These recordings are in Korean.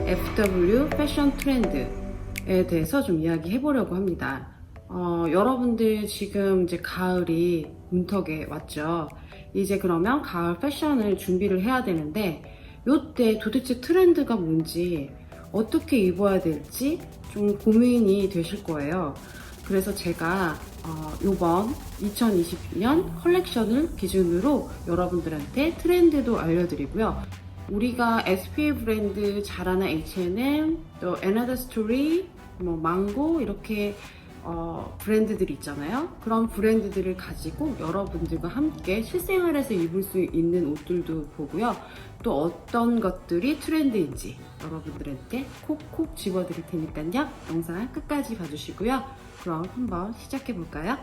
FW 패션 트렌드에 대해서 좀 이야기해 보려고 합니다. 어, 여러분들 지금 이제 가을이 문턱에 왔죠. 이제 그러면 가을 패션을 준비를 해야 되는데 요때 도대체 트렌드가 뭔지 어떻게 입어야 될지 좀 고민이 되실 거예요. 그래서 제가 어, 요번 2020년 컬렉션을 기준으로 여러분들한테 트렌드도 알려드리고요. 우리가 SPA 브랜드 잘하는 H&M, 또 Another Story, 뭐 망고 이렇게 어, 브랜드들이 있잖아요. 그런 브랜드들을 가지고 여러분들과 함께 실생활에서 입을 수 있는 옷들도 보고요. 또 어떤 것들이 트렌드인지 여러분들한테 콕콕 집어드릴 테니까요. 영상 끝까지 봐주시고요. 그럼 한번 시작해 볼까요?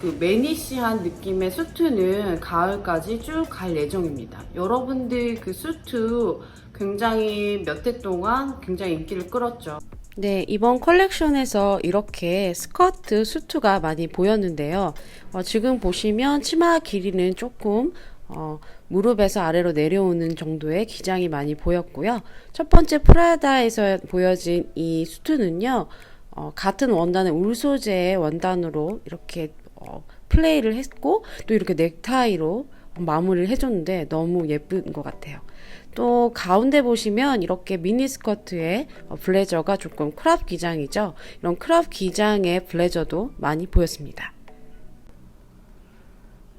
그 매니시한 느낌의 수트는 가을까지 쭉 갈 예정입니다. 여러분들 그 수트 굉장히 몇 해 동안 굉장히 인기를 끌었죠. 네, 이번 컬렉션에서 이렇게 스커트 수트가 많이 보였는데요. 어, 지금 보시면 치마 길이는 조금 어, 무릎에서 아래로 내려오는 정도의 기장이 많이 보였고요. 첫 번째 프라다에서 보여진 이 수트는요, 어, 같은 원단의 울 소재의 원단으로 이렇게 어, 플레이를 했고, 또 이렇게 넥타이로 마무리를 해줬는데 너무 예쁜 것 같아요. 또 가운데 보시면 이렇게 미니 스커트에 어, 블레저가 조금 크롭 기장이죠. 이런 크롭 기장의 블레저도 많이 보였습니다.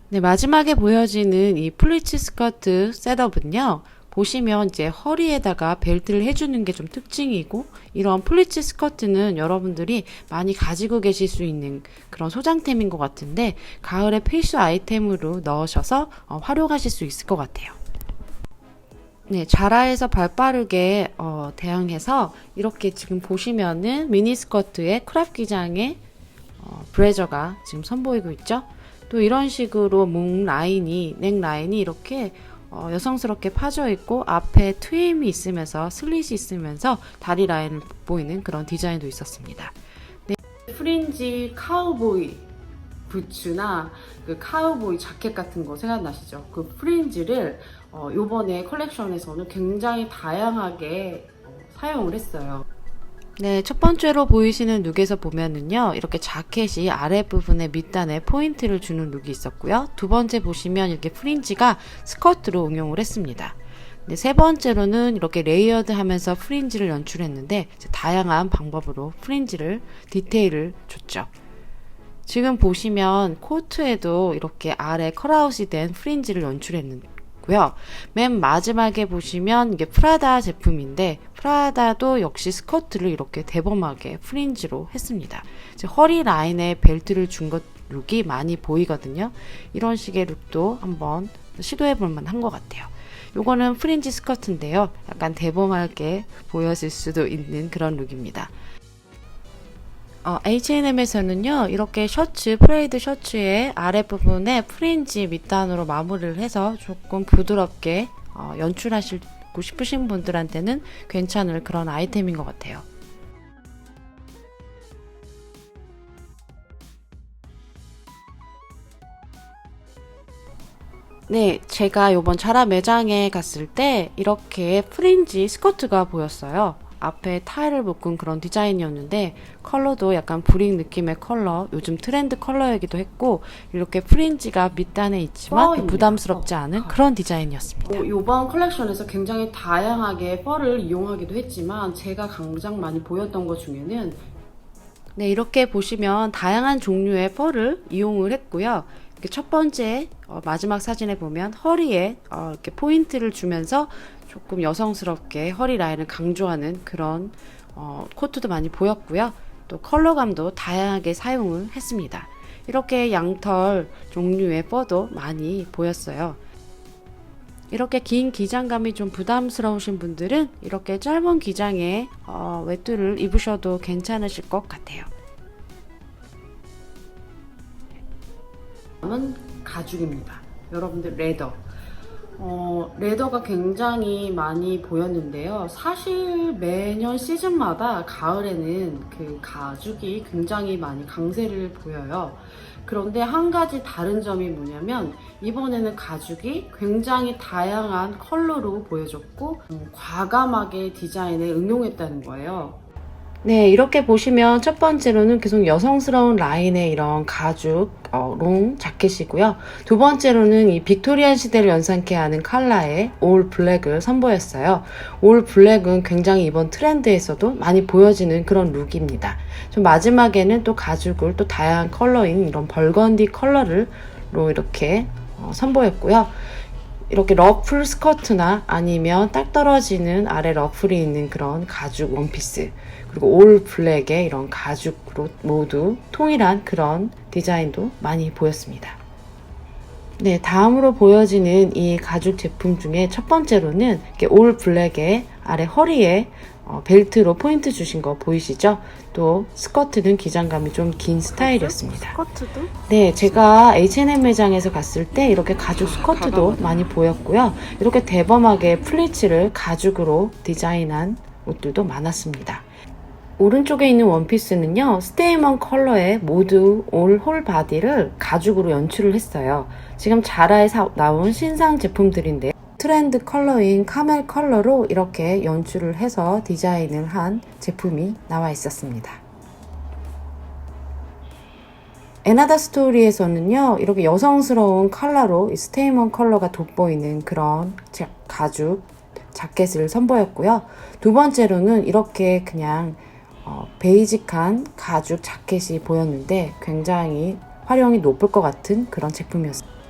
네, 마지막에 보여지는 이 플리츠 스커트 셋업은요. 보시면 이제 허리에다가 벨트를 해주는 게 좀 특징이고 이런 플리츠 스커트는 여러분들이 많이 가지고 계실 수 있는 그런 소장템인 것 같은데 가을에 필수 아이템으로 넣으셔서 어, 활용하실 수 있을 것 같아요. 네, 자라에서 발 빠르게 어, 대항해서 이렇게 지금 보시면은 미니스커트에 크랍 기장의 어, 브레저가 지금 선보이고 있죠. 또 이런 식으로 목 라인이 넥 라인이 이렇게 어, 여성스럽게 파져 있고 앞에 트임이 있으면서 슬릿이 있으면서 다리 라인을 보이는 그런 디자인도 있었습니다. 네, 프린지 카우보이 부츠나 그 카우보이 자켓 같은 거 생각나시죠? 그 프린지를 어, 요번에 컬렉션에서는 굉장히 다양하게 어, 사용을 했어요. 네, 첫 번째로 보이시는 룩에서 보면은요, 이렇게 자켓이 아랫부분에 밑단에 포인트를 주는 룩이 있었고요. 두 번째 보시면 이렇게 프린지가 스커트로 응용을 했습니다. 네, 세 번째로는 이렇게 레이어드 하면서 프린지를 연출했는데, 다양한 방법으로 프린지를, 디테일을 줬죠. 지금 보시면 코트에도 이렇게 아래 컬아웃이 된 프린지를 연출했는 고요. 맨 마지막에 보시면 이게 프라다 제품인데 프라다도 역시 스커트를 이렇게 대범하게 프린지로 했습니다. 허리 라인에 벨트를 준 것 룩이 많이 보이거든요. 이런 식의 룩도 한번 시도해 볼 만한 것 같아요. 요거는 프린지 스커트인데요. 약간 대범하게 보였을 수도 있는 그런 룩입니다. 어, H&M에서는요, 이렇게 셔츠, 프레이드 셔츠의 아랫부분에 프린지 밑단으로 마무리를 해서 조금 부드럽게 어, 연출하시고 싶으신 분들한테는 괜찮을 그런 아이템인 것 같아요. 네, 제가 요번 자라 매장에 갔을 때 이렇게 프린지 스커트가 보였어요. 앞에 타일을 묶은 그런 디자인이었는데 컬러도 약간 브릭 느낌의 컬러 요즘 트렌드 컬러이기도 했고 이렇게 프린지가 밑단에 있지만 펄입니다. 부담스럽지 어, 않은 펄. 그런 디자인이었습니다. 어, 이번 컬렉션에서 굉장히 다양하게 펄을 이용하기도 했지만 제가 가장 많이 보였던 것 중에는 네, 이렇게 보시면 다양한 종류의 펄을 이용을 했고요. 첫 번째 어, 마지막 사진에 보면 허리에 어, 이렇게 포인트를 주면서 조금 여성스럽게 허리 라인을 강조하는 그런 어, 코트도 많이 보였고요. 또 컬러감도 다양하게 사용을 했습니다. 이렇게 양털 종류의 펄도 많이 보였어요. 이렇게 긴 기장감이 좀 부담스러우신 분들은 이렇게 짧은 기장의 어, 외투를 입으셔도 괜찮으실 것 같아요. 다음은 가죽입니다. 여러분들 레더. 어, 레더가 굉장히 많이 보였는데요. 사실 매년 시즌마다 가을에는 그 가죽이 굉장히 많이 강세를 보여요. 그런데 한 가지 다른 점이 뭐냐면 이번에는 가죽이 굉장히 다양한 컬러로 보여졌고 음, 과감하게 디자인에 응용했다는 거예요. 네, 이렇게 보시면 첫 번째로는 계속 여성스러운 라인의 이런 가죽 어, 롱 자켓이고요. 두 번째로는 이 빅토리안 시대를 연상케 하는 컬러의 올 블랙을 선보였어요. 올 블랙은 굉장히 이번 트렌드에서도 많이 보여지는 그런 룩입니다. 좀 마지막에는 또 가죽을 또 다양한 컬러인 이런 벌건디 컬러를 로 이렇게 어, 선보였고요. 이렇게 러플 스커트나 아니면 딱 떨어지는 아래 러플이 있는 그런 가죽 원피스 그리고 올 블랙의 이런 가죽으로 모두 통일한 그런 디자인도 많이 보였습니다. 네, 다음으로 보여지는 이 가죽 제품 중에 첫 번째로는 올 블랙의 아래 허리에 어, 벨트로 포인트 주신 거 보이시죠? 또 스커트는 기장감이 좀 긴 스타일이었습니다. 스커트도? 네, 제가 H&M 매장에서 갔을 때 이렇게 가죽 스커트도 가방. 많이 보였고요. 이렇게 대범하게 플리츠를 가죽으로 디자인한 옷들도 많았습니다. 오른쪽에 있는 원피스는요, 스테이먼 컬러의 모두 올 홀 바디를 가죽으로 연출을 했어요. 지금 자라에 사- 나온 신상 제품들인데 트렌드 컬러인 카멜 컬러로 이렇게 연출을 해서 디자인을 한 제품이 나와 있었습니다. 에나다 스토리에서는요, 이렇게 여성스러운 컬러로 이 스테이먼 컬러가 돋보이는 그런 자- 가죽 자켓을 선보였고요. 두 번째로는 이렇게 그냥 어, 베이직한 가죽 자켓이 보였는데 굉장히 활용이 높을 것 같은 그런 제품이었습니다.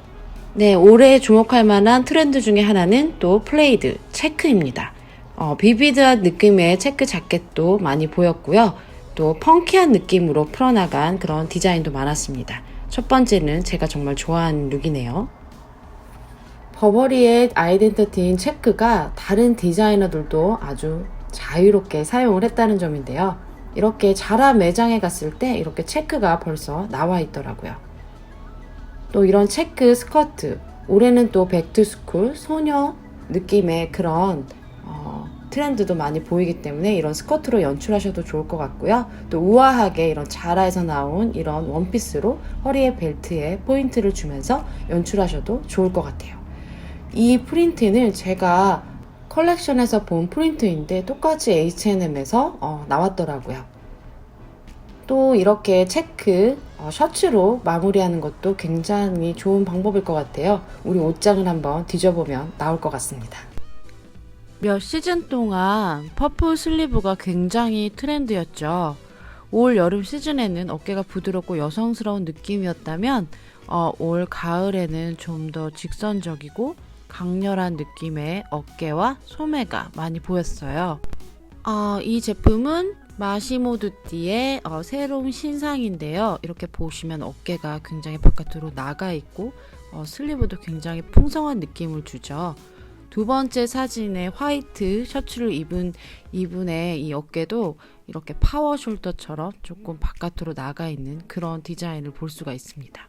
네, 올해 주목할 만한 트렌드 중에 하나는 또 플레이드, 체크입니다. 어, 비비드한 느낌의 체크 자켓도 많이 보였고요. 또 펑키한 느낌으로 풀어나간 그런 디자인도 많았습니다. 첫 번째는 제가 정말 좋아하는 룩이네요. 버버리의 아이덴티티인 체크가 다른 디자이너들도 아주 자유롭게 사용을 했다는 점인데요. 이렇게 자라 매장에 갔을 때 이렇게 체크가 벌써 나와 있더라고요. 또 이런 체크 스커트, 올해는 또 백투스쿨 소녀 느낌의 그런 어, 트렌드도 많이 보이기 때문에 이런 스커트로 연출하셔도 좋을 것 같고요. 또 우아하게 이런 자라에서 나온 이런 원피스로 허리에 벨트에 포인트를 주면서 연출하셔도 좋을 것 같아요. 이 프린트는 제가 컬렉션에서 본 프린트인데 똑같이 H&M에서 어, 나왔더라고요. 또 이렇게 체크 어, 셔츠로 마무리하는 것도 굉장히 좋은 방법일 것 같아요. 우리 옷장을 한번 뒤져보면 나올 것 같습니다. 몇 시즌 동안 퍼플 슬리브가 굉장히 트렌드였죠. 올 여름 시즌에는 어깨가 부드럽고 여성스러운 느낌이었다면 어, 올 가을에는 좀 더 직선적이고 강렬한 느낌의 어깨와 소매가 많이 보였어요. 어, 이 제품은 마시모드띠의 어, 새로운 신상인데요. 이렇게 보시면 어깨가 굉장히 바깥으로 나가 있고 어, 슬리브도 굉장히 풍성한 느낌을 주죠. 두 번째 사진에 화이트 셔츠를 입은 이분의 이 어깨도 이렇게 파워 숄더처럼 조금 바깥으로 나가 있는 그런 디자인을 볼 수가 있습니다.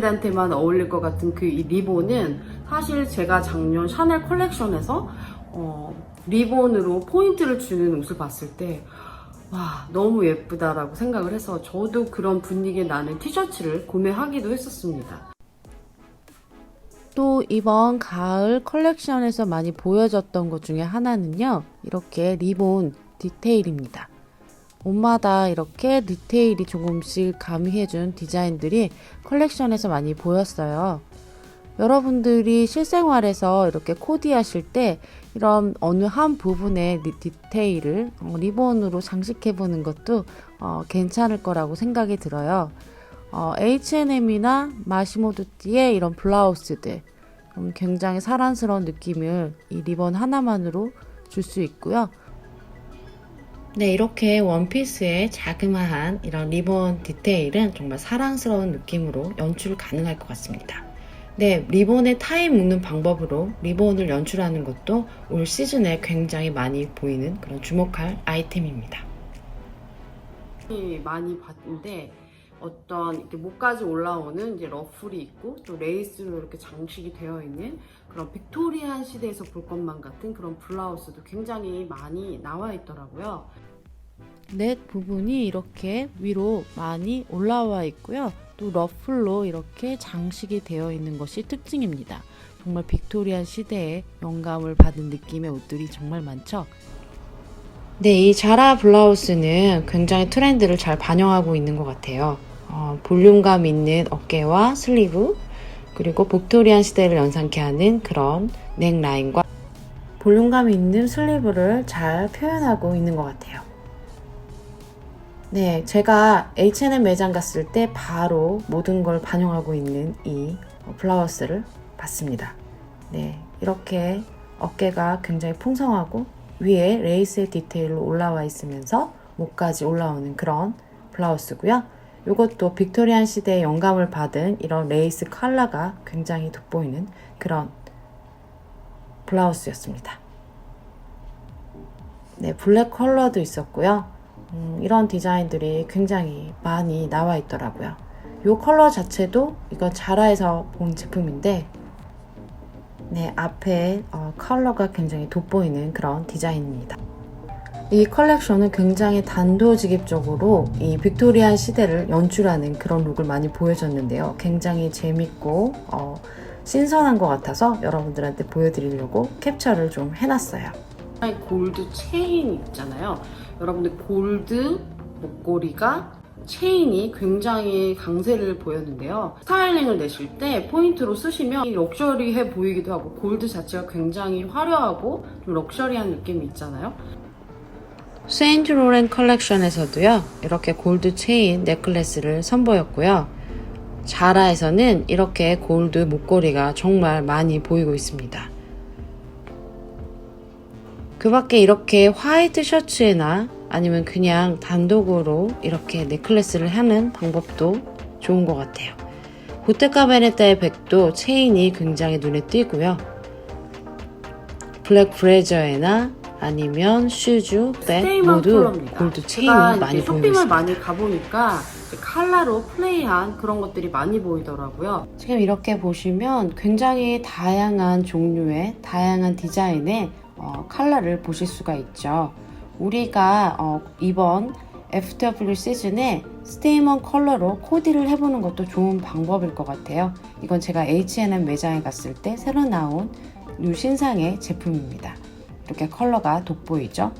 한테만 어울릴 것 같은 그 이 리본은 사실 제가 작년 샤넬 컬렉션에서 어, 리본으로 포인트를 주는 옷을 봤을 때 와, 너무 예쁘다라고 생각을 해서 저도 그런 분위기에 나는 티셔츠를 구매하기도 했었습니다. 또 이번 가을 컬렉션에서 많이 보여졌던 것 중에 하나는요. 이렇게 리본 디테일입니다. 옷마다 이렇게 디테일이 조금씩 가미해준 디자인들이 컬렉션에서 많이 보였어요. 여러분들이 실생활에서 이렇게 코디하실 때 이런 어느 한 부분의 리- 디테일을 어, 리본으로 장식해 보는 것도 어, 괜찮을 거라고 생각이 들어요. 어, H&M이나 마시모두띠의 이런 블라우스들 음, 굉장히 사랑스러운 느낌을 이 리본 하나만으로 줄 수 있고요. 네, 이렇게 원피스의 자그마한 이런 리본 디테일은 정말 사랑스러운 느낌으로 연출 가능할 것 같습니다. 네, 리본에 타임 묶는 방법으로 리본을 연출하는 것도 올 시즌에 굉장히 많이 보이는 그런 주목할 아이템입니다. 많이 봤는데 어떤 이렇게 목까지 올라오는 이제 러플이 있고 또 레이스로 이렇게 장식이 되어 있는 그런 빅토리안 시대에서 볼 것만 같은 그런 블라우스도 굉장히 많이 나와 있더라고요. 넷 부분이 이렇게 위로 많이 올라와 있고요. 또 러플로 이렇게 장식이 되어 있는 것이 특징입니다. 정말 빅토리아 시대에 영감을 받은 느낌의 옷들이 정말 많죠. 네, 이 자라 블라우스는 굉장히 트렌드를 잘 반영하고 있는 것 같아요. 어, 볼륨감 있는 어깨와 슬리브, 그리고 빅토리안 시대를 연상케 하는 그런 넥 라인과 볼륨감 있는 슬리브를 잘 표현하고 있는 것 같아요. 네, 제가 H&M 매장 갔을 때 바로 모든 걸 반영하고 있는 이 블라우스를 봤습니다. 네, 이렇게 어깨가 굉장히 풍성하고 위에 레이스의 디테일로 올라와 있으면서 목까지 올라오는 그런 블라우스고요. 이것도 빅토리안 시대의 영감을 받은 이런 레이스 컬러가 굉장히 돋보이는 그런 블라우스였습니다. 네, 블랙 컬러도 있었고요. 음, 이런 디자인들이 굉장히 많이 나와 있더라고요. 이 컬러 자체도 이건 자라에서 본 제품인데, 네, 앞에 어, 컬러가 굉장히 돋보이는 그런 디자인입니다. 이 컬렉션은 굉장히 단도직입적으로 이 빅토리안 시대를 연출하는 그런 룩을 많이 보여줬는데요. 굉장히 재밌고 어, 신선한 것 같아서 여러분들한테 보여드리려고 캡처를 좀 해놨어요. 골드 체인 있잖아요. 여러분들 골드 목걸이가 체인이 굉장히 강세를 보였는데요. 스타일링을 내실 때 포인트로 쓰시면 이 럭셔리해 보이기도 하고 골드 자체가 굉장히 화려하고 좀 럭셔리한 느낌이 있잖아요. 세인트 로렌 컬렉션에서도요, 이렇게 골드 체인 넥클래스를 선보였고요. 자라에서는 이렇게 골드 목걸이가 정말 많이 보이고 있습니다. 그 밖에 이렇게 화이트 셔츠에나 아니면 그냥 단독으로 이렇게 넥클래스를 하는 방법도 좋은 것 같아요. 보테카 베네타의 백도 체인이 굉장히 눈에 띄고요. 블랙 브레저에나 아니면 슈즈, 백 모두. 골드 체인이 많이 보이고 쇼핑을. 많이 가보니까 컬러로 플레이한 그런 것들이 많이 보이더라고요. 지금 이렇게 보시면 굉장히 다양한 종류의 다양한 디자인의 어, 컬러를 보실 수가 있죠. 우리가 어, 이번 FW 시즌에 스테이먼 컬러로 코디를 해보는 것도 좋은 방법일 것 같아요. 이건 제가 H&M 매장에 갔을 때 새로 나온 뉴 신상의 제품입니다. 이렇게 컬러가 돋보이죠?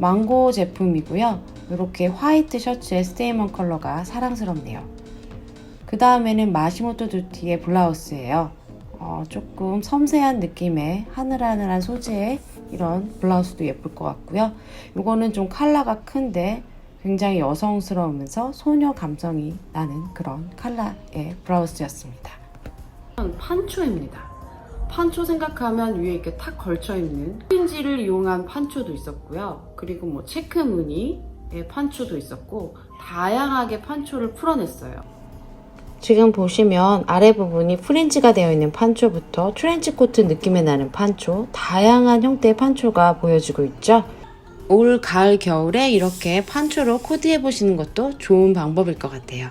망고 제품이고요. 이렇게 화이트 셔츠에 스테이먼 컬러가 사랑스럽네요. 그 다음에는 마시모토 두티의 블라우스예요. 어, 조금 섬세한 느낌의 하늘하늘한 소재의 이런 블라우스도 예쁠 것 같고요. 이거는 좀 컬러가 큰데 굉장히 여성스러우면서 소녀 감성이 나는 그런 컬러의 블라우스였습니다. 판초입니다. 판초 생각하면 위에 이렇게 탁 걸쳐 있는 프린지를 이용한 판초도 있었고요. 그리고 뭐 체크 무늬의 판초도 있었고 다양하게 판초를 풀어냈어요. 지금 보시면 아래 부분이 프린지가 되어 있는 판초부터 트렌치 코트 느낌이 나는 판초, 다양한 형태의 판초가 보여지고 있죠. 올 가을 겨울에 이렇게 판초로 코디해 보시는 것도 좋은 방법일 것 같아요.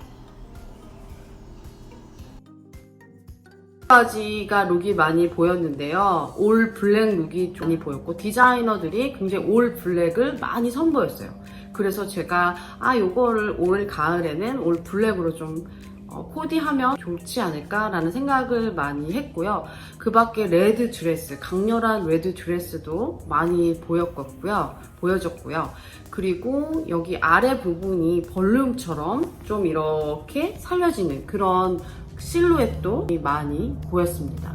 가지가 룩이 많이 보였는데요. 올 블랙 룩이 좀 많이 보였고 디자이너들이 굉장히 올 블랙을 많이 선보였어요. 그래서 제가 아 요거를 올 가을에는 올 블랙으로 좀 어, 코디하면 좋지 않을까라는 생각을 많이 했고요. 그 밖에 레드 드레스, 강렬한 레드 드레스도 많이 보였고요. 보여졌고요. 그리고 여기 아래 부분이 벌룸처럼 좀 이렇게 살려지는 그런 실루엣도 많이 보였습니다.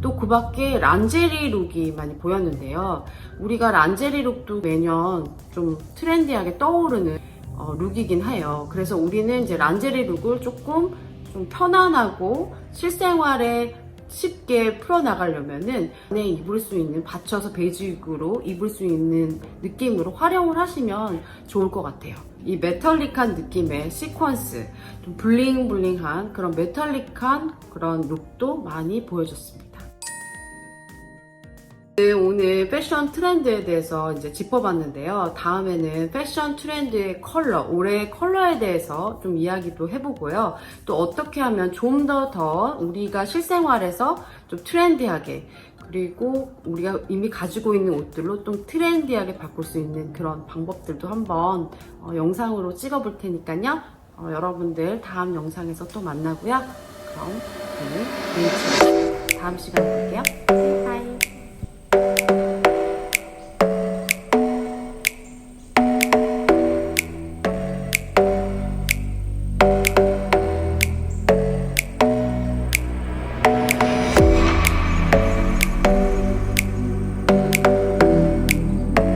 또 그 밖에 란제리 룩이 많이 보였는데요. 우리가 란제리 룩도 매년 좀 트렌디하게 떠오르는 어, 룩이긴 해요. 그래서 우리는 이제 란제리 룩을 조금 좀 편안하고 실생활에 쉽게 풀어나가려면은 안에 입을 수 있는 받쳐서 베이직으로 입을 수 있는 느낌으로 활용을 하시면 좋을 것 같아요. 이 메탈릭한 느낌의 시퀀스, 좀 블링블링한 그런 메탈릭한 그런 룩도 많이 보여줬습니다. 네, 오늘 패션 트렌드에 대해서 이제 짚어봤는데요. 다음에는 패션 트렌드의 컬러, 올해의 컬러에 대해서 좀 이야기도 해보고요. 또 어떻게 하면 좀더더 우리가 실생활에서 좀 트렌디하게 그리고 우리가 이미 가지고 있는 옷들로 좀 트렌디하게 바꿀 수 있는 그런 방법들도 한번 어, 영상으로 찍어볼 테니까요. 어, 여러분들 다음 영상에서 또 만나고요. 그럼 저는 다음 시간에 볼게요.